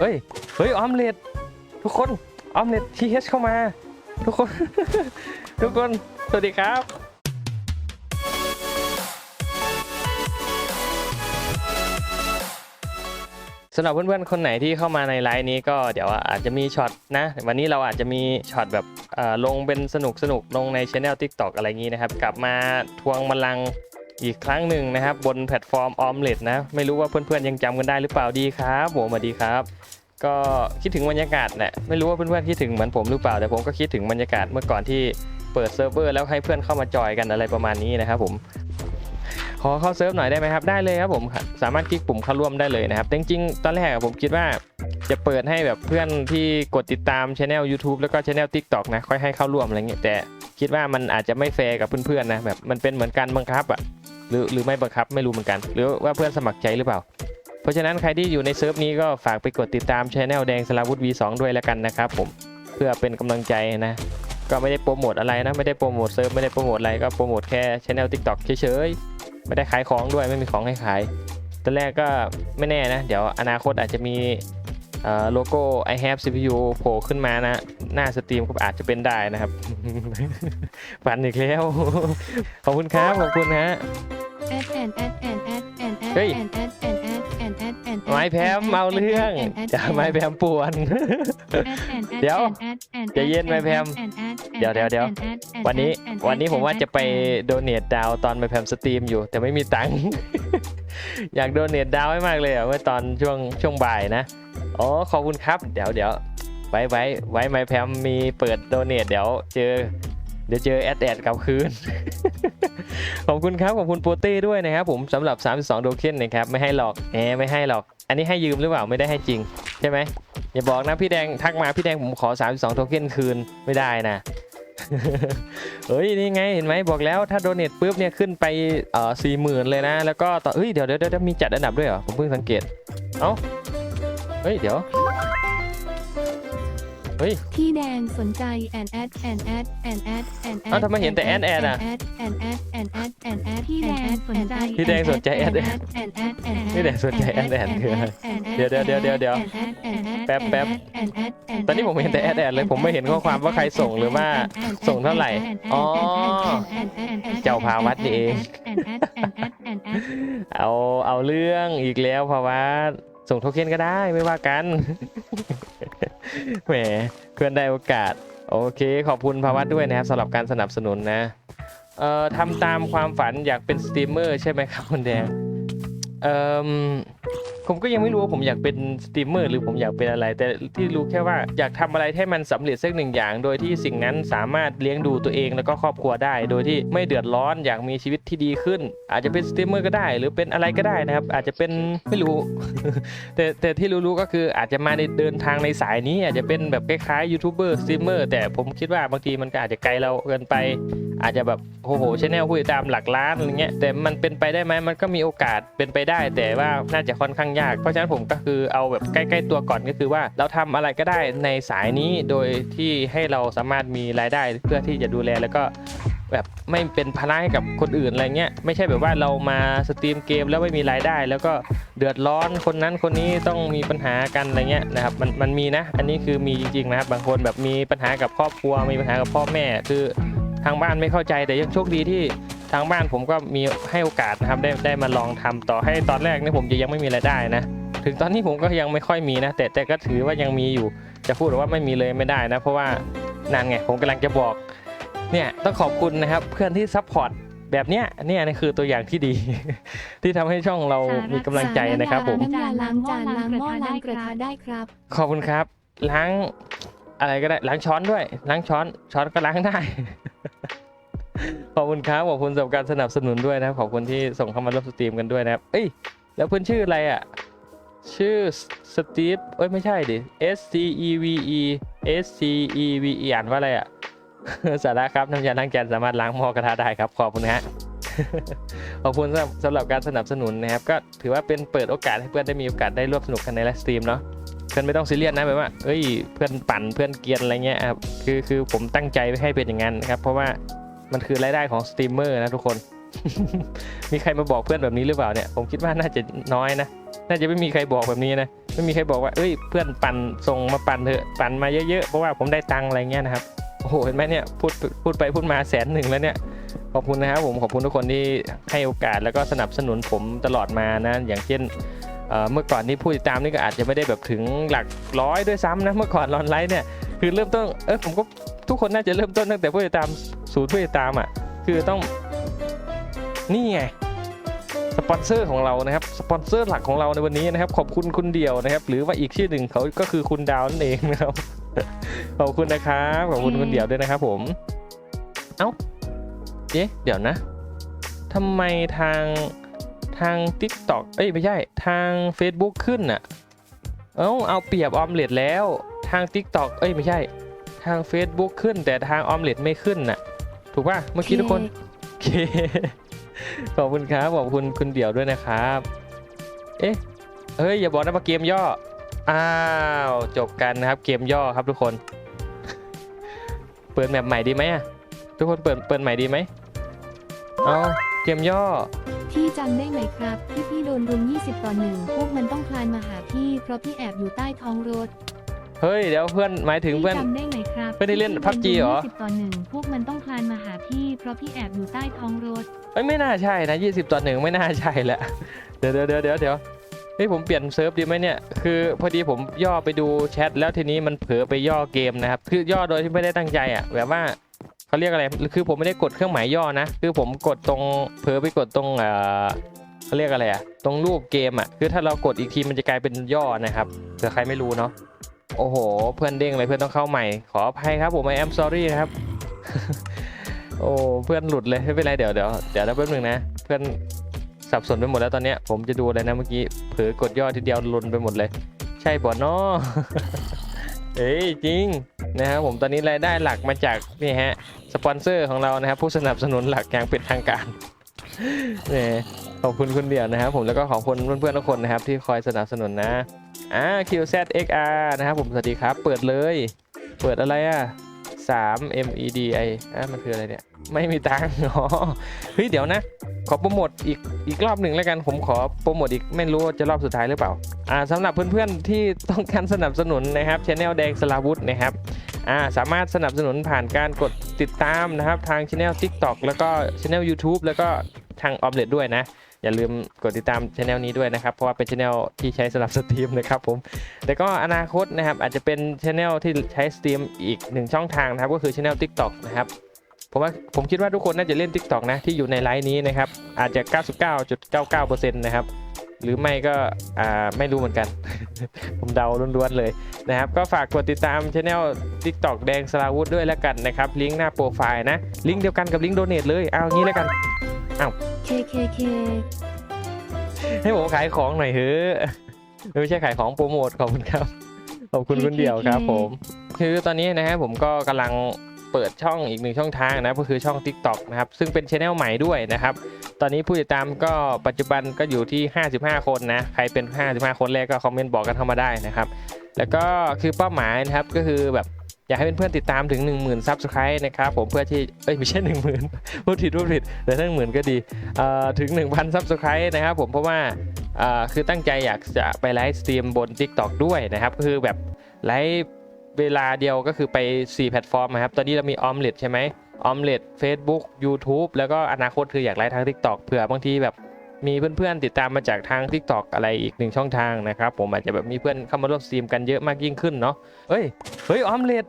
เฮ้ย เฮ้ยออมเล็ตทุกคนออมเล็ตทีเเข้ามา ทุกคน ทุกคน สวัสดีครับ สำหรับเพื่อนๆ คนไหนที่เข้ามาในไลน์นี้ก็เดี๋ยวอาจจะมีช็อตนะ วันนี้เราอาจจะมีช็อตแบบลงเป็นสนุกสนุกลงในช anel TikTok อะไรอย่างนี้นะครับ กลับมาทวงบัลลังก์ อีกครั้งหนึ่งนะครับ บนแพลตฟอร์มออมเล็ตนะ ไม่รู้ว่าเพื่อนๆยังจำกันได้หรือเปล่าดีครับผมสวัสดีครับ ก็คิดถึงบรรยากาศแหละไม่รู้ว่าเพื่อนๆคิดถึงเหมือนผมหรือเปล่า แต่ผมก็คิดถึงบรรยากาศเมื่อก่อนที่เปิดเซิร์ฟเวอร์แล้วให้เพื่อนเข้ามาจอยกันอะไรประมาณนี้นะครับผมขอเข้าเซิร์ฟหน่อยได้ไหมครับได้เลยครับผมสามารถคลิกปุ่มเข้าร่วมได้เลยนะครับจริงๆตอนแรกผมคิดว่าจะเปิดให้แบบเพื่อนที่กดติดตามช anel YouTube แล้วก็ช anel TikTok นะค่อยให้เข้าร่วมอะไรเงี้ยแต่คิดว่ามันอาจจะไม่แฟร์กับเพื่อนๆนะแบบมันเป็นเหมือนการบังคับอะ หรือหรือไม่บังคับไม่รู้เหมือนกัน หรือว่าเพื่อนสมัครใจหรือเปล่า เพราะฉะนั้นใครที่อยู่ในเซิร์ฟนี้ก็ฝากไปกดติดตามช anel แดงสลาวุธ V2 ด้วยแล้วกันนะครับผมเพื่อเป็นกำลังใจนะ ก็ไม่ได้โปรโมทอะไรนะ ไม่ได้โปรโมทเซิร์ฟไม่ได้โปรโมทอะไรก็โปรโมทแค่ช anel TikTok เฉยๆไม่ได้ขายของด้วยไม่มีของให้ขายตอนแรกก็ไม่แน่นะ เดี๋ยวอนาคตอาจจะมี โลโก้ I have CPU โผล่ขึ้นมานะ หน้าสตรีมก็อาจจะเป็นได้นะครับ ฝันอีกแล้ว ขอบคุณครับ ขอบคุณฮะเฮ้ยไม้แพมเอาเรื่องจะไม้แพมป่วน เดี๋ยวใจเย็นไม้แพมเดี๋ยวเดี๋ยวเดี๋ยววันนี้วันนี้ผมว่าจะไปโดเน a ดาวตอนไม้แพมสตรีมอยู่ แต่ไม่มีตังค์อยากโดเน a ดาวให้มากเลยอะเมื่อตอนช่วงช่วงบ่ายนะ อ๋อขอบคุณครับ เดี๋ยวเดี๋ยวไว้ไว้ไว้ไม้แพมมีเปิดโดเน a เดี๋ยวเจอ เดี๋ยวเจอแอดแอดกลับคืน ขอบคุณครับขอบคุณโปเต้ด้วยนะครับผมสำหรับ 32 โดเค็นนะครับไม่ให้หรอกแหมไม่ให้หรอก อันนี้ให้ยืมหรือเปล่าไม่ได้ให้จริง ใช่ไหมอย่าบอกนะพี่แดงทักมาพี่แดงผมขอ 32 โทเค็นคืนไม่ได้นะเฮ้ยนี่ไงเห็นไหมบอกแล้วถ้าโดเนทปุ๊บเนี่ยขึ้นไปเอ่อสี่หมื่นเลยนะ แล้วก็ต่อเฮ้ยเดี๋ยวเดี๋ยวเดี๋ยวมีจัดอันดับด้วยเหรอผมเพิ่งสังเกตเอ้า เฮ้ย เดี๋ยว เฮ้ย พี่แดงสนใจแอนแอดแอนแอดแอนแอดแอนแอดเอ้าทำไมเห็นแต่แอนแอดอะแอนแอดแอนแอดแอนแอดพี่แดงสนใจพี่แดงสนใจแอนแอดแอนแอดแอนแอดพี่แดงสนใจแอนแอดคืออะไรเดี๋ยวเดี๋ยวเดี๋ยวเดี๋ยวเดี๋ยวแป๊บแป๊บตอนนี้ผมเห็นแต่แอดแอดเลยผมไม่เห็นข้อความว่าใครส่งหรือว่าส่งเท่าไหร่อ๋อเจ้าภาวัดนี่เองเอาเอาเรื่องอีกแล้วเพราะว่า ส่งโทเค็นก็ได้ไม่ว่ากัน แหมเพื่อนได้โอกาส โอเค ขอบคุณภาวัตด้วยนะครับสำหรับการสนับสนุนนะ เอ่อทำตามความฝันอยากเป็นสตรีมเมอร์ใช่ไหมครับคุณแดง เอ่อ ผมก็ยังไม่รู้ว่าผมอยากเป็นสตรีมเมอร์หรือผมอยากเป็นอะไร แต่ที่รู้แค่ว่าอยากทำอะไรให้มันสำเร็จสักหนึ่งอย่าง โดยที่สิ่งนั้นสามารถเลี้ยงดูตัวเองแล้วก็ครอบครัวได้ โดยที่ไม่เดือดร้อนอยากมีชีวิตที่ดีขึ้น อาจจะเป็นสตรีมเมอร์ก็ได้ หรือเป็นอะไรก็ได้นะครับ อาจจะเป็นไม่รู้ แต่แต่ที่รู้ๆก็คืออาจจะมาในเดินทางในสายนี้ อาจจะเป็นแบบคล้ายๆยูทูบเบอร์สตรีมเมอร์แต่ผมคิดว่าบางทีมันก็อาจจะไกลเราเกินไป อาจจะแบบโอ้โหชแนลผู้ติดตามหลักล้านอะไรเงี้ยแต่มันเป็นไปได้ไหมมันก็มีโอกาสเป็นไปได้ แต่ว่าน่าจะค่อนข้างยาก เพราะฉะนั้นผมก็คือเอาแบบใกล้ ๆ ตัวก่อนก็คือว่าเราทำอะไรก็ได้ในสายนี้โดยที่ให้เราสามารถมีรายได้เพื่อที่จะดูแลแล้วก็แบบไม่เป็นภาระให้กับคนอื่นอะไรเงี้ยไม่ใช่แบบว่าเรามาสตรีมเกมแล้วไม่มีรายได้ แล้วก็เดือดร้อนคนนั้นคนนี้ต้องมีปัญหากันอะไรเงี้ยนะครับมันมันมีนะ อันนี้คือมีจริงๆนะครับบางคนแบบมีปัญหากับครอบครัวมีปัญหากับพ่อแม่คือทางบ้านไม่เข้าใจแต่ยังโชคดีที่ ทางบ้านผมก็มีให้โอกาสนะครับได้ได้มาลองทำต่อให้ตอนแรกเนี่ยผมจะยังไม่มีรายได้นะ ถึงตอนนี้ผมก็ยังไม่ค่อยมีนะ แต่แต่ก็ถือว่ายังมีอยู่จะพูดว่าไม่มีเลยไม่ได้นะ เพราะว่านั่นไงผมกำลังจะบอกเนี่ยต้องขอบคุณนะครับเพื่อนที่ซัพพอร์ตแบบเนี้ยเนี่ยนี่คือตัวอย่างที่ดี ที่ทำให้ช่องเรามีกำลังใจนะครับผมน้ำยาล้างจานล้างหม้อล้างกระทะได้ครับ ขอบคุณครับล้างอะไรก็ได้ล้างช้อนด้วยล้างช้อนช้อนก็ล้างได้ ขอบคุณครับขอบคุณสำหรับการสนับสนุนด้วยนะครับขอบคุณที่ส่งเข้ามาร่วมสตรีมกันด้วยนะครับเอ้ยแล้วเพื่อนชื่ออะไรอะ ชื่อสตีฟเอ้ยไม่ใช่ดิ S C E V E S C E V E อ่านว่าอะไรอะ สาระครับน้ำยาล้างจานสามารถล้างหม้อกระทะได้ครับ ขอบคุณฮะ ขอบคุณสำหรับสำหรับการสนับสนุนนะครับ ก็ถือว่าเป็นเปิดโอกาสให้เพื่อนได้มีโอกาสได้ร่วมสนุกกันในไลฟ์สตรีมเนาะเพื่อนไม่ต้องซีเรียสนะแบบว่าเอ้ยเพื่อนปั่นเพื่อนเกียนอะไรเงี้ยครับคือคือผมตั้งใจไม่ให้เป็นอย่างนั้นนะครับเพราะว่า มันคือรายได้ของสตรีมเมอร์นะทุกคน มีใครมาบอกเพื่อนแบบนี้หรือเปล่าเนี่ย ผมคิดว่าน่าจะน้อยนะ น่าจะไม่มีใครบอกแบบนี้นะ ไม่มีใครบอกว่า เอ้ย เพื่อนปั่นส่งมาปั่นเถอะ ปั่นมาเยอะๆ เพราะว่าผมได้ตังค์อะไรเงี้ยนะครับ โอ้โห เห็นไหมเนี่ย พูด พูดไปพูดมาแสนหนึ่งแล้วเนี่ย ขอบคุณนะครับผม ขอบคุณทุกคนที่ให้โอกาสแล้วก็สนับสนุนผมตลอดมานะ อย่างเช่นเมื่อก่อนนี้ผู้ติดตามนี่ก็อาจจะไม่ได้แบบถึงหลักร้อยด้วยซ้ำนะ เมื่อก่อนรอนไลฟ์เนี่ย คือเริ่มต้น เออผมก็ทุกคนน่าจะเริ่มต้นตั้งแต่ผู้ติดตาม ศูนย์ผู้ติดตามอะ คือต้อง นี่ไงสปอนเซอร์ของเรานะครับสปอนเซอร์หลักของเราในวันนี้นะครับ ขอบคุณคุณเดียวนะครับ หรือว่าอีกชื่อหนึ่งเขาก็คือคุณดาวนั่นเองนะครับขอบคุณนะครับขอบคุณคุณเดียวด้วยนะครับ ผม เอ้าเอ๊ะเดี๋ยวนะทำไมทางทาง TikTok เอ้ยไม่ใช่ทาง Facebook ขึ้นน่ะเอ้าเอาเปรียบออมเล็ตแล้วทาง TikTok เอ้ยไม่ใช่ ทาง Facebook ขึ้นแต่ทางออมเล็ตไม่ขึ้นน่ะ ถูกป่ะเมื่อกี้ทุกคนโอเคขอบคุณครับขอบคุณคุณเดี่ยวด้วยนะครับ เอ๊ะเฮ้ยอย่าบอกนะมาเกมย่ออ้าวจบกันนะครับ เกมย่อครับทุกคน เปิดแมปใหม่ดีไหมอะทุกคนเปิดเปิดใหม่ดีไหมเอาเกมย่อพี่จำได้ไหมครับที่พี่โดนรุม 20 ต่อหนึ่งพวกมันต้องคลานมาหาพี่ เพราะพี่แอบอยู่ใต้ท้องรถ เฮ้ยเดี๋ยวเพื่อนหมายถึงพี่เพื่อน จำได้ไหมครับเพื่อนที่เล่นที่ PUBG โดนเหรอ20ต่อหนึ่งพวกมันต้องคลานมาหาพี่เพราะพี่แอบอยู่ใต้ท้องรถ เอ้ยไม่น่าใช่นะ20ต่อหนึ่งไม่น่าใช่แหละ เดี๋ยวเดี๋ยวเดี๋ยวเดี๋ยวเดี๋ยวเฮ้ยผมเปลี่ยนเซิร์ฟดีไหมเนี่ย คือพอดีผมย่อไปดูแชทแล้วทีนี้มันเผลอไปย่อเกมนะครับ คือย่อโดยที่ไม่ได้ตั้งใจอะ แบบว่าเขาเรียกอะไร คือผมไม่ได้กดเครื่องหมายย่อนะ คือผมกดตรงเผลอไปกดตรงเอ่อเขาเรียกอะไรอะ ตรงรูปเกมอะ คือถ้าเรากดอีกทีมันจะกลายเป็นย่อนะครับเผื่อใครไม่รู้เนาะ โอ้โห เพื่อนเด้งเลยเพื่อนต้องเข้าใหม่ ขออภัยครับผม I am sorry นะครับ โอ้ เพื่อนหลุดเลย ไม่เป็นไร เดี๋ยวเดี๋ยวเดี๋ยวแป๊บนึงนะ เพื่อนสับสนไปหมดแล้วตอนเนี้ย ผมจะดูอะไรนะเมื่อกี้ เผลอกดย่อทีเดียวหลุนไปหมดเลย ใช่ป่ะเนาะเอ้ยจริงนะครับผมตอนนี้รายได้หลักมาจากนี่ฮะสปอนเซอร์ของเรานะครับ ผู้สนับสนุนหลักอย่างเป็นทางการเนี่ยขอบคุณคุณเดียวนะครับ ผมแล้วก็ขอบคุณเพื่อนๆทุกคนนะครับ ที่คอยสนับสนุนนะ อ่า QZXR นะครับผมสวัสดีครับ เปิดเลย เปิดอะไรอะ 3 MEDI อะมันคืออะไรเนี่ย ไม่มีตังค์อ๋อเฮ้ยเดี๋ยวนะ ขอโปรโมทอีกอีกรอบหนึ่งแล้วกัน ผมขอโปรโมทอีกไม่รู้จะรอบสุดท้ายหรือเปล่า อ่าสำหรับเพื่อนๆที่ต้องการสนับสนุนนะครับช anel แดงสลาวุธนะครับอ่าสามารถสนับสนุนผ่านการกดติดตามนะครับ ทางช anel TikTok แล้วก็ช anel YouTube แล้วก็ ทางออมเลตด้วยนะ อย่าลืมกดติดตามช anel นี้ด้วยนะครับ เพราะว่าเป็นช anel ที่ใช้สำหรับสตรีมนะครับผมแต่ก็อนาคตนะครับอาจจะเป็นช anel ที่ใช้สตรีมอีกหนึ่งช่องทางนะครับก็คือช anel TikTok นะครับผมว่าผมคิดว่าทุกคนน่าจะเล่น TikTok นะที่อยู่ในไลน์นี้นะครับอาจจะ 99.99%นะครับหรือไม่ก็ไม่รู้เหมือนกัน ผมเดาล้วนๆเลยนะครับ ก็ฝากกดติดตามช anel TikTok แดงสลาวุธด้วยแล้วกันนะครับ ลิงก์หน้าโปรไฟล์นะ ลิงก์เดียวกันกับลิงก์โดเนทเลย เอางี้แล้วกัน KKK ให้ผมขายของหน่อยเฮ้อะไม่ใช่ขายของโปรโมทขอบคุณครับขอบคุณคุณเดี่ยวครับ ผม คือตอนนี้นะครับผมก็กำลังเปิดช่องอีกหนึ่งช่องทางนะก็คือช่อง TikTok นะครับซึ่งเป็นช anel ใหม่ด้วยนะครับ ตอนนี้ผู้ติดตามก็ปัจจุบันก็อยู่ที่ 55 คนนะใครเป็น 55 คนแรกก็คอมเมนต์บอกกันเข้ามาได้นะครับ แล้วก็คือเป้าหมายนะครับก็คือแบบ อยากให้เพื่อนๆติดตามถึง 10,000 Subscribe นะครับผมเพื่อที่เอ้ยไม่ใช่ 10,000พูดผิดพูดผิดแต่ถ้าหมื่นก็ดีถึง 1,000 Subscribe นะครับผมเพราะว่าคือตั้งใจอยากจะไปไลฟ์สตรีมบน TikTok ด้วยนะครับคือแบบไลฟ์เวลาเดียวก็คือไป 4 แพลตฟอร์มนะครับ ตอนนี้เรามีออมเล็ตใช่ไหมออมเล็ต Facebook YouTube แล้วก็อนาคตคืออยากไลฟ์ทาง TikTok เผื่อบางทีแบบ มีเพื่อนๆติดตามมาจากทาง TikTok อะไรอีกหนึ่งช่องทางนะครับ ผมอาจจะแบบมีเพื่อนเข้ามาร่วมสตรีมกันเยอะมากยิ่งขึ้นเนาะเฮ้ยเฮ้ยออมเล็ต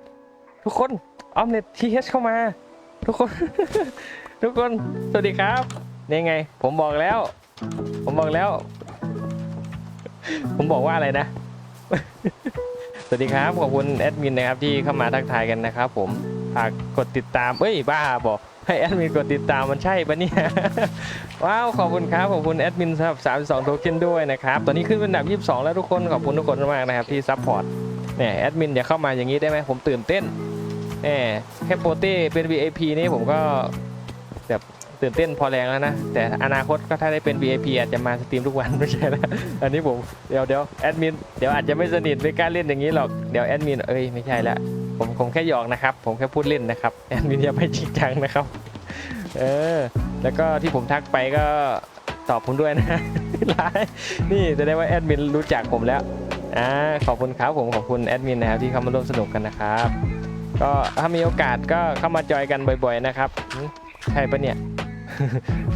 ทุกคนออมเล็ตทีเเข้ามา ทุกคน ทุกคนสวัสดีครับนี่ไง ผมบอกแล้ว ผมบอกแล้ว ผมบอกว่าอะไรนะ สวัสดีครับขอบคุณแอดมินนะครับที่เข้ามาทักทายกันนะครับ ผมฝากกดติดตามเอ้ยบ้าบอก ให้แอดมินกดติดตามมันใช่ปะเนี่ย ว้าว ขอบคุณครับ ขอบคุณแอดมินสำหรับ 32 โทเค็นด้วยนะครับ ตอนนี้ขึ้นเป็นอันดับ 22 แล้วทุกคน ขอบคุณทุกคนมากนะครับที่ซัพพอร์ต เนี่ยแอดมินอย่าเข้ามาอย่างนี้ได้ไหมผมตื่นเต้นแหมแค่โปรเต้เป็น VIP นี่ผมก็แบบตื่นเต้นพอแรงแล้วนะ แต่อนาคตก็ถ้าได้เป็น VIP อาจจะมาสตรีมทุกวันไม่ใช่นะอันนี้ผมเดี๋ยวเดี๋ยวแอดมินเดี๋ยวอาจจะไม่สนิทไม่กล้าเล่นอย่างนี้หรอก เดี๋ยวแอดมินเอ้ยไม่ใช่ละ ผมผมแค่หยอกนะครับ ผมแค่พูดเล่นนะครับแอดมินอย่าไปจริงจังนะครับ เออ แล้วก็ที่ผมทักไปก็ตอบผมด้วยนะไลน์นี่แสดงว่าแอดมินรู้จักผมแล้วอ่าขอบคุณครับผมขอบคุณแอดมินนะครับที่เข้ามาร่วมสนุกกันนะครับ ก็ถ้ามีโอกาสก็เข้ามาจอยกันบ่อยๆนะครับใช่ปะเนี่ย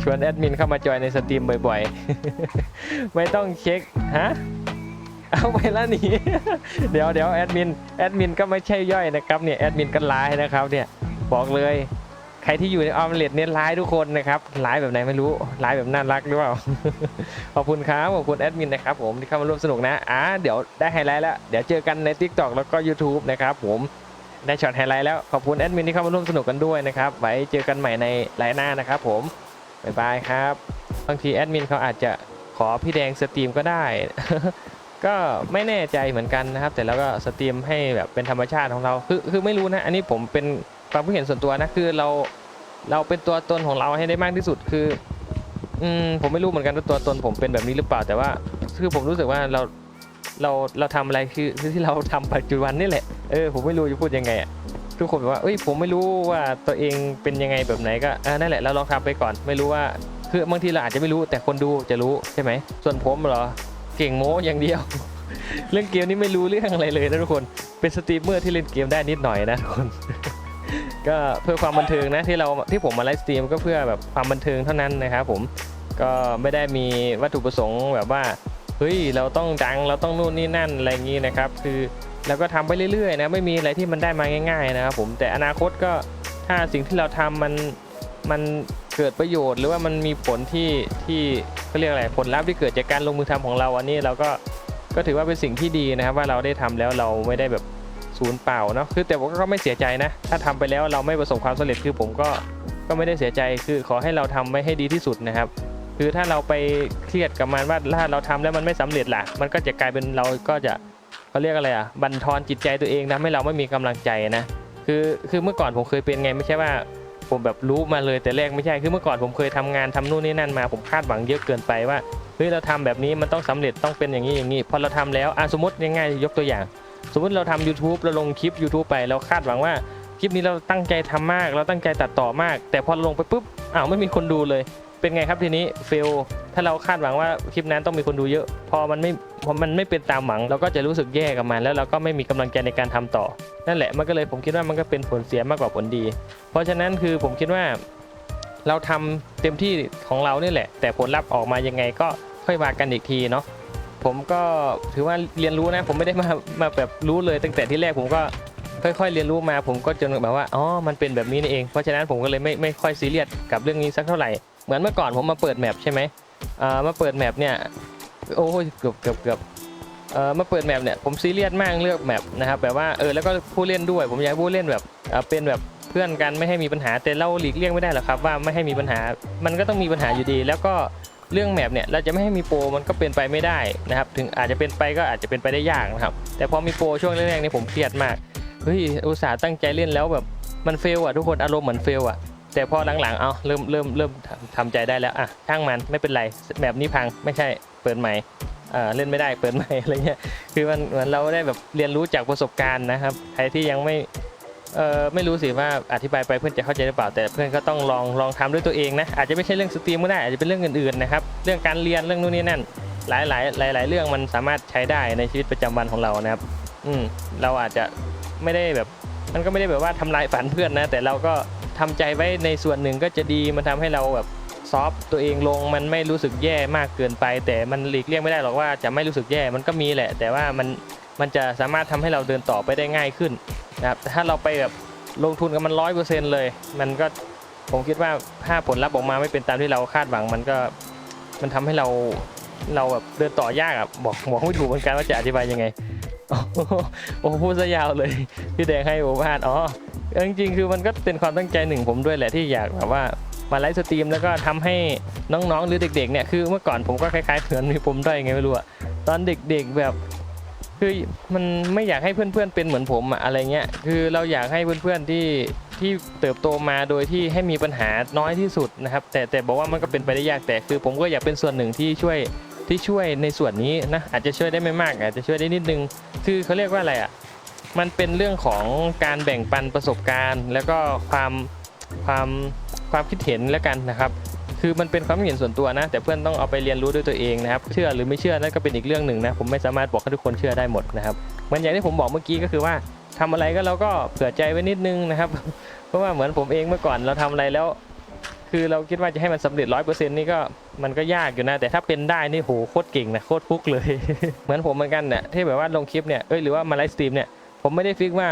ชวนแอดมินเข้ามาจอยในสตรีมบ่อยๆ ไม่ต้องเช็คฮะ เอาไปแล้วหนีเดี๋ยวเดี๋ยวแอดมินแอดมินก็ไม่ใช่ย่อยนะครับเนี่ยแอดมินก็ไลน์นะครับเนี่ยบอกเลยใครที่อยู่ในออมเล็ตเนี่ยไลน์ทุกคนนะครับไลน์แบบไหนไม่รู้ไลน์แบบน่ารักหรือเปล่าขอบคุณครับขอบคุณแอดมินนะครับผมที่เข้ามาร่วมสนุกนะอ่าเดี๋ยวได้ไฮไลท์แล้วเดี๋ยวเจอกันใน TikTok แล้วก็ YouTube นะครับผมได้ช็อตไฮไลท์แล้วขอบคุณแอดมินที่เข้ามาร่วมสนุกกันด้วยนะครับไว้เจอกันใหม่ในไลน์หน้านะครับผมบ๊ายบายครับบางทีแอดมินเขาอาจจะขอพี่แดงสตรีมก็ได้ ก็ไม่แน่ใจเหมือนกันนะครับ แต่เราก็สตรีมให้แบบเป็นธรรมชาติของเรา คือคือไม่รู้นะ อันนี้ผมเป็นความคิดเห็นส่วนตัวนะคือเราเราเป็นตัวตนของเราให้ได้มากที่สุดคืออืมผมไม่รู้เหมือนกันว่าตัวตนผมเป็นแบบนี้หรือเปล่าแต่ว่า คือผมรู้สึกว่าเราเราเราทำอะไรคือคือที่เราทำปัจจุบันนี่แหละเออผมไม่รู้จะพูดยังไงอะทุกคนบอกว่าเอ้ยผมไม่รู้ว่าตัวเองเป็นยังไงแบบไหนก็ออนั่นแหละเราลองทำไปก่อน ไม่รู้ว่าคือบางทีเราอาจจะไม่รู้แต่คนดูจะรู้ใช่ไหมส่วนผมเหรอ เก่งโม้อย่างเดียว เรื่องเกมนี้ไม่รู้เรื่องอะไรเลยนะทุกคน เป็นสตรีมเมอร์ที่เล่นเกมได้นิดหน่อยนะทุกคน ก็เพื่อความบันเทิงนะที่เราที่ผมมาไลฟ์สตรีมก็เพื่อแบบความบันเทิงเท่านั้นนะครับผม ก็ไม่ได้มีวัตถุประสงค์แบบว่า เฮ้ยเราต้องดังเราต้องนู่นนี่นั่นอะไรอย่างนี้นะครับ คือเราก็ทำไปเรื่อยๆนะไม่มีอะไรที่มันได้มาง่าย ๆ นะครับผมแต่อนาคตก็ถ้าสิ่งที่เราทำมันมัน เกิดประโยชน์หรือว่ามันมีผลที่ที่เขาเรียกอะไรผลลัพธ์ที่เกิดจากการลงมือทำของเราอันนี้เราก็ก็ถือว่าเป็นสิ่งที่ดีนะครับ ว่าเราได้ทำแล้วเราไม่ได้แบบศูนย์เปล่าเนาะคือแต่ผมก็ไม่เสียใจนะ ถ้าทำไปแล้วเราไม่ประสบความสำเร็จคือผมก็ก็ไม่ได้เสียใจคือขอให้เราทำไว้ให้ดีที่สุดนะครับ คือถ้าเราไปเครียดกับมันว่าถ้าเราทำแล้วมันไม่สำเร็จล่ะ มันก็จะกลายเป็นเราก็จะเขาเรียกอะไรอะบั่นทอนจิตใจตัวเองทำให้เราไม่มีกำลังใจนะคือคือเมื่อก่อนผมเคยเป็นไงไม่ใช่ว่า ผมแบบรู้มาเลยแต่แรกไม่ใช่คือเมื่อก่อนผมเคยทำงานทำนู่นนี่นั่นมาผมคาดหวังเยอะเกินไปว่าเฮ้ยเราทำแบบนี้มันต้องสำเร็จต้องเป็นอย่างนี้อย่างนี้พอเราทำแล้วอะสมมติง่ายๆยกตัวอย่าง สมมติเราทำ YouTube เราลงคลิป YouTube ไปเราคาดหวังว่าคลิปนี้เราตั้งใจทำมาก เราตั้งใจตัดต่อมาก แต่พอลงไปปุ๊บอ้าวไม่มีคนดูเลย เป็นไงครับทีนี้เฟลถ้าเราคาดหวังว่าคลิปนั้นต้องมีคนดูเยอะ พอมันไม่พอมันไม่เป็นตามหวัง เราก็จะรู้สึกแย่กับมัน แล้วเราก็ไม่มีกำลังใจในการทำต่อ นั่นแหละมันก็เลยผมคิดว่ามันก็เป็นผลเสียมากกว่าผลดี เพราะฉะนั้นคือผมคิดว่า เราทำเต็มที่ของเรานี่แหละ แต่ผลลัพธ์ออกมายังไงก็ค่อยว่ากันอีกทีเนาะผมก็ถือว่าเรียนรู้นะ ผมไม่ได้มามาแบบรู้เลย ตั้งแต่ที่แรกผมก็ค่อยๆเรียนรู้มา ผมก็จนแบบว่าอ๋อมันเป็นแบบนี้นี่เองเพราะฉะนั้นผมก็เลยไม่ไม่ค่อยซีเรียสกับเรื่องนี้สักเท่าไหร่ เหมือนเมื่อก่อนผมมาเปิดแมปใช่ไหมอ่ามาเปิดแมปเนี่ยโอ้ยเกือบเกือบเกือบเอ่อมาเปิดแมปเนี่ยผมซีเรียสมากเลือกแมปนะครับแบบว่าเออแล้วก็ผู้เล่นด้วย ผมอยากผู้เล่นแบบเเป็นแบบเพื่อนกันไม่ให้มีปัญหาแต่เราหลีกเลี่ยงไม่ได้หรอกครับว่าไม่ให้มีปัญหา มันก็ต้องมีปัญหาอยู่ดี แล้วก็เรื่องแมปเนี่ยเราจะไม่ให้มีโปรมันก็เป็นไปไม่ได้นะครับถึงอาจจะเป็นไปก็อาจจะเป็นไปได้ยากนะครับแต่พอมีโปรช่วงแรกๆนี่ผมเครียดมากเฮ้ยอุตส่าห์ตั้งใจเล่นแล้วแบบมันเฟลอะทุกคนอารมณ์เหมือนเฟลอะ แต่พอหลังๆ เอาเริ่มเริ่มเริ่มทำใจได้แล้วอะช่างมันไม่เป็นไรแบบนี้พังไม่ใช่เปิดใหม่เออเล่นไม่ได้เปิดใหม่อะไรเงี้ยคือมันเหมือนเราได้แบบเรียนรู้จากประสบการณ์นะครับใครที่ยังไม่เออไม่รู้สิว่าอธิบายไปเพื่อนจะเข้าใจหรือเปล่า แต่เพื่อนก็ต้องลองลองทำด้วยตัวเองนะอาจจะไม่ใช่เรื่องสตรีมก็ได้อาจจะเป็นเรื่องอื่นๆนะครับเรื่องการเรียนเรื่องนู่นนี่นั่น หลายหลายหลายหลายๆเรื่องมันสามารถใช้ได้ในชีวิตประจำวันของเรานะครับอืมเราอาจจะไม่ได้แบบมันก็ไม่ได้แบบว่าทำลายฝันเพื่อนนะ แต่เราก็ ทำใจไว้ในส่วนหนึ่งก็จะดีมันทำให้เราแบบซอฟตัวเองลงมันไม่รู้สึกแย่มากเกินไป แต่มันหลีกเลี่ยงไม่ได้หรอกว่าจะไม่รู้สึกแย่มันก็มีแหละ แต่ว่ามันมันจะสามารถทำให้เราเดินต่อไปได้ง่ายขึ้นนะครับถ้าเราไปแบบลงทุนกับมันร้อยเปอร์เซ็นต์เลย มันก็ผมคิดว่าถ้าผลลัพธ์ออกมาไม่เป็นตามที่เราคาดหวังมันก็มันทำให้เราเราแบบเดินต่อยากอะบอกบอกไม่ถูกเหมือนกันว่าจะอธิบายยังไงโอ้โหโอ้โหพูดซะยาวเลยพี่แดงให้โอวาทอ๋อ เออจริงๆคือมันก็เป็นความตั้งใจหนึ่งผมด้วยแหละที่อยากแบบว่ามาไลฟ์สตรีมแล้วก็ทำให้น้องๆ หรือเด็กๆเนี่ยคือเมื่อก่อนผมก็คล้ายๆเหมือนมีผมด้อยไงไม่รู้อะตอนเด็กๆแบบคือมันไม่อยากให้เพื่อนๆเป็นเหมือนผมอะอะไรเงี้ยคือเราอยากให้เพื่อนๆที่ที่เติบโตมาโดยที่ให้มีปัญหาน้อยที่สุดนะครับ แต่แต่บอกว่ามันก็เป็นไปได้ยากแต่คือ ผมก็อยากเป็นส่วนหนึ่งที่ช่วยที่ช่วยในส่วนนี้นะอาจจะช่วยได้ไม่มาก อาจจะช่วยได้นิดนึง คือเขาเรียกว่าอะไรอะ มันเป็นเรื่องของการแบ่งปันประสบการณ์ แล้วก็ความความความคิดเห็นแล้วกันนะครับ คือมันเป็นความเห็นส่วนตัวนะ แต่เพื่อนต้องเอาไปเรียนรู้ด้วยตัวเองนะครับ เชื่อหรือไม่เชื่อนั่นก็เป็นอีกเรื่องหนึ่งนะผมไม่สามารถบอกให้ทุกคนเชื่อได้หมดนะครับมือนอย่างที่ผมบอกเมื่อกี้ก็คือว่าทำอะไรก็เราก็เผื่อใจไว้นิดนึงนะครับ เพราะว่าเหมือนผมเองเมื่อก่อนเราทำอะไรแล้ว คือเราคิดว่าจะให้มันสำเร็จร้อยเปอร์เซ็นต์นี่ก็มันก็ยากอยู่นะ แต่ถ้าเป็นได้นี่โหโคตรเก่งนะโคตรฟุกเลย เหมือนผมเหมือนกันเนี่ยที่แบบว่าลงคลิปเนี่ยเอ้ยหรือว่ามาไลฟ์สตรีมเนี่ย ผมไม่ได้ฟิกว่า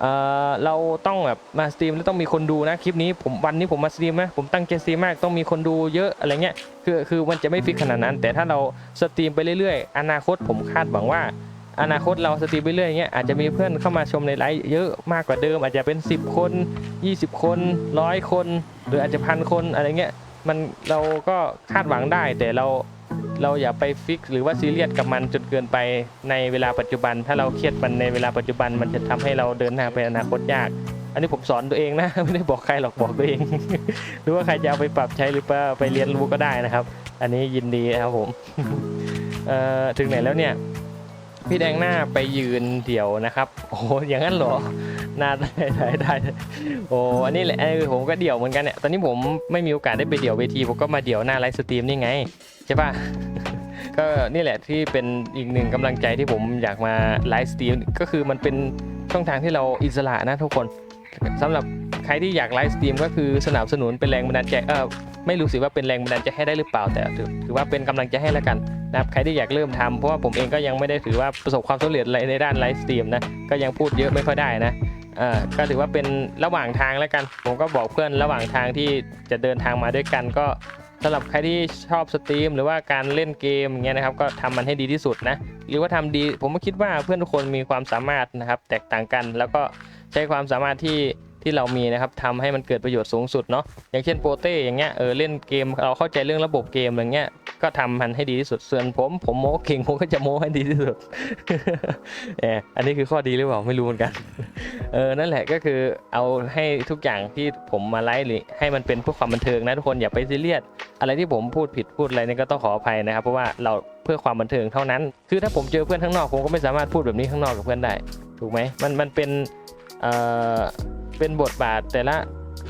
เออเราต้องแบบมาสตรีมแล้วต้องมีคนดูนะคลิปนี้ผมวันนี้ผมมาสตรีมนะผมตั้งใจสตรีมมากต้องมีคนดูเยอะอะไรเงี้ยคือคือมันจะไม่ฟิกขนาดนั้น แต่ถ้าเราสตรีมไปเรื่อยๆ อนาคตผมคาดหวังว่า อนาคตเราสตรีมไปเรื่อยอย่างเงี้ยอาจจะมีเพื่อนเข้ามาชมในไลฟ์เยอะมากกว่าเดิม อาจจะเป็น 10 คน 20 คนร้อยคน หรืออาจจะพันคนอะไรเงี้ยมันเราก็คาดหวังได้แต่เรา เราอย่าไปฟิกหรือว่าซีเรียสกับมันจนเกินไปในเวลาปัจจุบัน ถ้าเราเครียดมันในเวลาปัจจุบันมันจะทำให้เราเดินหน้าไปอนาคตยาก อันนี้ผมสอนตัวเองนะ ไม่ได้บอกใครหรอกบอกตัวเอง หรือว่าใครจะเอาไปปรับใช้หรือว่าไปเรียนรู้ก็ได้นะครับ อันนี้ยินดีนะครับผมเออถึงไหนแล้วเนี่ยพี่แดงหน้าไปยืนเดี่ยวนะครับ โอ้อย่างนั้นเหรอ หน้าได้ได้ได้โอ้อันนี้แหละเออผมก็เดี่ยวเหมือนกันเนี่ยตอนนี้ผมไม่มีโอกาสได้ไปเดี่ยวเวทีผมก็มาเดี่ยวหน้าไลฟ์สตรีมนี่ไงใช่ปะก็นี่แหละที่เป็นอีกหนึ่งกำลังใจที่ผมอยากมาไลฟ์สตรีมก็คือมันเป็นช่องทางที่เราอิสระนะทุกคนสำหรับใครที่อยากไลฟ์สตรีมก็คือสนับสนุนเป็นแรงบันดาลใจเออไม่รู้สิว่าเป็นแรงบันดาลใจให้ได้หรือเปล่าแต่ถือว่าเป็นกำลังใจให้แล้วกันนะครับใครที่อยากเริ่มทำเพราะว่าผมเองก็ยังไม่ได้ถือว่าประสบความสำเร็จอะไรในด้านไลฟ์สตรีมนะก็ยังพูดเยอะไม่ค่อยได้นะ เออก็ถือว่าเป็นระหว่างทางแล้วกัน ผมก็บอกเพื่อนระหว่างทางที่จะเดินทางมาด้วยกันก็สำหรับใครที่ชอบสตรีมหรือว่าการเล่นเกมอย่างเงี้ยนะครับก็ทำมันให้ดีที่สุดนะหรือว่าทำดี ผมก็คิดว่าเพื่อนทุกคนมีความสามารถนะครับ แตกต่างกัน แล้วก็ใช้ความสามารถที่ ที่เรามีนะครับทำให้มันเกิดประโยชน์สูงสุดเนาะอย่างเช่นโปเต้อย่างเงี้ยเออเล่นเกมเราเข้าใจเรื่องระบบเกมอย่างเงี้ยก็ทำมันให้ดีที่สุดส่วนผมผมโม้เก่งผมก็จะโม้ให้ดีที่สุดเอออันนี้คือข้อดีหรือเปล่าไม่รู้เหมือนกันเออนั่นแหละก็คือเอาให้ทุกอย่างที่ผมมาไลฟ์หรือให้มันเป็นเพื่อความบันเทิงนะทุกคนอย่าไปซีเรียสอะไรที่ผมพูดผิดพูดอะไรนี่ก็ต้องขออภัยนะครับ เพราะว่าเราเพื่อความบันเทิงเท่านั้น คือถ้าผมเจอเพื่อนข้างนอกผมก็ไม่สามารถพูดแบบนี้ข้างนอกกับเพื่อนได้ ถูกไหมมันมันเป็นเอ่อ เป็นบทบาทแต่ละ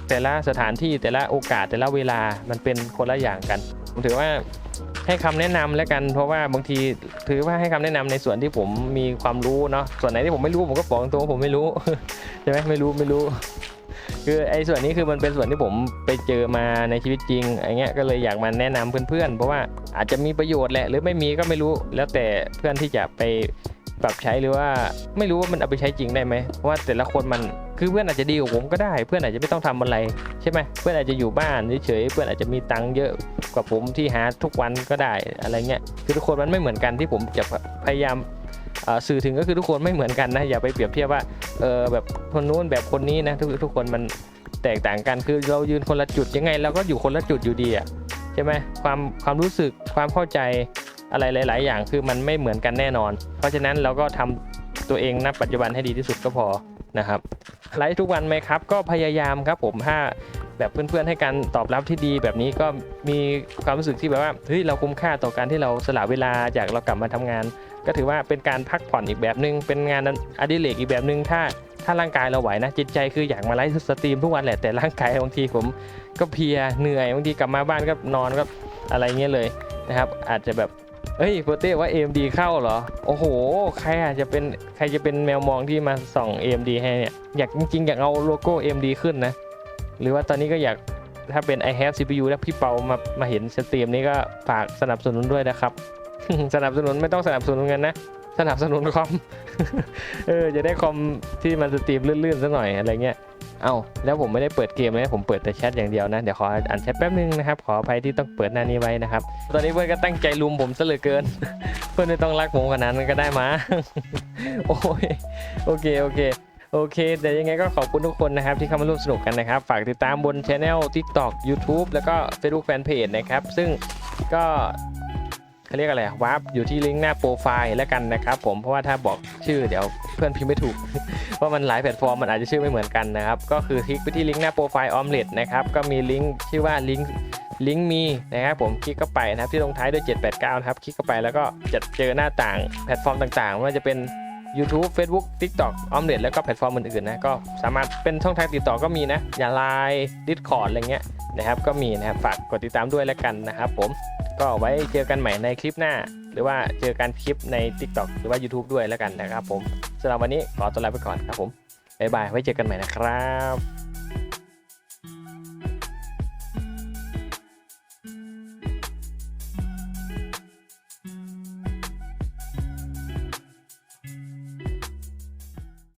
แต่ละสถานที่แต่ละโอกาสแต่ละเวลามันเป็นคนละอย่างกันผมถือว่าให้คำแนะนำแล้วกันเพราะว่าบางทีถือว่าให้คำแนะนำในส่วนที่ผมมีความรู้เนาะส่วนไหนที่ผมไม่รู้ผมก็บอกตรงว่าผมไม่รู้ใช่ไหมไม่รู้ไม่รู้ คือไอ้ส่วนนี้คือมันเป็นส่วนที่ผมไปเจอมาในชีวิตจริงอะไรเงี้ยก็เลยอยากมาแนะนำเพื่อนๆ เพราะว่าอาจจะมีประโยชน์แหละหรือไม่มีก็ไม่รู้แล้วแต่เพื่อนที่จะไปปรับใช้หรือว่าไม่รู้ว่ามันเอาไปใช้จริงได้ไหมเพราะว่าแต่ละคนมัน คือเพื่อนอาจจะดีกว่าผมก็ได้ เพื่อนอาจจะไม่ต้องทำอะไรใช่ไหมเพื่อนอาจจะอยู่บ้านเฉยๆเพื่อนอาจจะมีตังค์เยอะกว่าผมที่หาทุกวันก็ได้อะไรเงี้ยคือทุกคนมันไม่เหมือนกันที่ผมจะพยายามสื่อถึงก็คือทุกคนไม่เหมือนกันนะอย่าไปเปรียบเทียบว่าเออแบบคนนู้นแบบคนนี้นะทุกทุกคนมันแตกต่างกันคือเรายืนคนละจุดยังไงเราก็อยู่คนละจุดอยู่ดีอะใช่ไหมความความรู้สึกความเข้าใจอะไรหลาย ๆ อย่างคือมันไม่เหมือนกันแน่นอน เพราะฉะนั้นเราก็ทำตัวเองณปัจจุบันให้ดีที่สุดก็พอ นะครับไลฟ์ทุกวันไหมครับ ก็พยายามครับผมถ้าแบบเพื่อนๆให้การตอบรับที่ดีแบบนี้ก็มีความรู้สึกที่แบบว่าเฮ้ยเราคุ้มค่าต่อการที่เราสละเวลาจากเรากลับมาทำงาน ก็ถือว่าเป็นการพักผ่อนอีกแบบหนึง่งเป็นงานอดิเรกอีกแบบหนึง่งถ้าถ้าร่างกายเราไหวนะ จิตใจคืออยากมาไลฟ์สตรีมทุกวันแหละแต่ร่างกายบางทีผมก็เพลียเหนื่อยบางทีกลับมาบ้านก็นอนก็อะไรเงี้ยเลยนะครับ อาจจะแบบ เอ้ยโปรเต้ว่า AMD เข้าเหรอ โอ้โห ใครอาจจะเป็นใครจะเป็นแมวมองที่มาส่อง AMD ให้เนี่ย อยากจริงๆ อยากเอาโลโก้ AMD ขึ้นนะ หรือว่าตอนนี้ก็อยากถ้าเป็น i have CPU แล้วพี่เปามามาเห็นสตรีมนี้ก็ฝากสนับสนุนด้วยนะครับ สนับสนุนไม่ต้องสนับสนุนเงินนะ สนับสนุนคอม เออจะได้คอมที่มันสตรีมลื่นๆซะหน่อยอะไรเงี้ย เอ้าแล้วผมไม่ได้เปิดเกมนะผมเปิดแต่แชทอย่างเดียวนะ เดี๋ยวขออ่านแชทแป๊บนึงนะครับ ขออภัยที่ต้องเปิดหน้านี้ไว้นะครับ ตอนนี้เพื่อนก็ตั้งใจลุมผมซะเหลือเกิน เพื่อนไม่ต้องรักผมขนาดนั้นก็ได้มาโอ้ยโอเคโอเคโอเคแต่ยังไงก็ขอบคุณทุกคนนะครับที่เข้ามาร่วมสนุกกันนะครับ ฝากติดตามบนช anel TikTok YouTube แล้วก็ Facebook Fanpage นะครับ ซึ่งก็ เขาเรียกอะไรวาร์ปอยู่ที่ลิงก์หน้าโปรไฟล์แล้วกันนะครับผมเพราะว่าถ้าบอกชื่อเดี๋ยวเพื่อนพิมพ์ไม่ถูก เพราะมันหลายแพลตฟอร์มมันอาจจะชื่อไม่เหมือนกันนะครับ ก็คือคลิกไปที่ลิงก์หน้าโปรไฟล์ออมเล็ตนะครับก็มีลิงก์ชื่อว่าลิงก์ลิงก์มีนะครับผมคลิกเข้าไปนะครับที่ลงท้ายด้วย 789นะครับคลิกเข้าไปแล้วก็จะเจอหน้าต่างแพลตฟอร์มต่างๆไม่ว่าจะเป็น YouTube Facebook TikTok ออมเด็ดแล้วก็แพลตฟอร์มอื่นๆนะก็สามารถเป็นช่องทางติดต่อก็มีนะ อย่าไลน์ดิสคอร์ดอะไรเงี้ยนะครับก็มีนะครับฝากกดติดตามด้วยแล้วกันนะครับผม ก็ไว้เจอกันใหม่ในคลิปหน้า หรือว่าเจอกันคลิปใน TikTok หรือว่า YouTube ด้วยแล้วกันนะครับผมสำหรับวันนี้ขอตัวลาไปก่อนครับผมบ๊ายบายไว้เจอกันใหม่นะครับ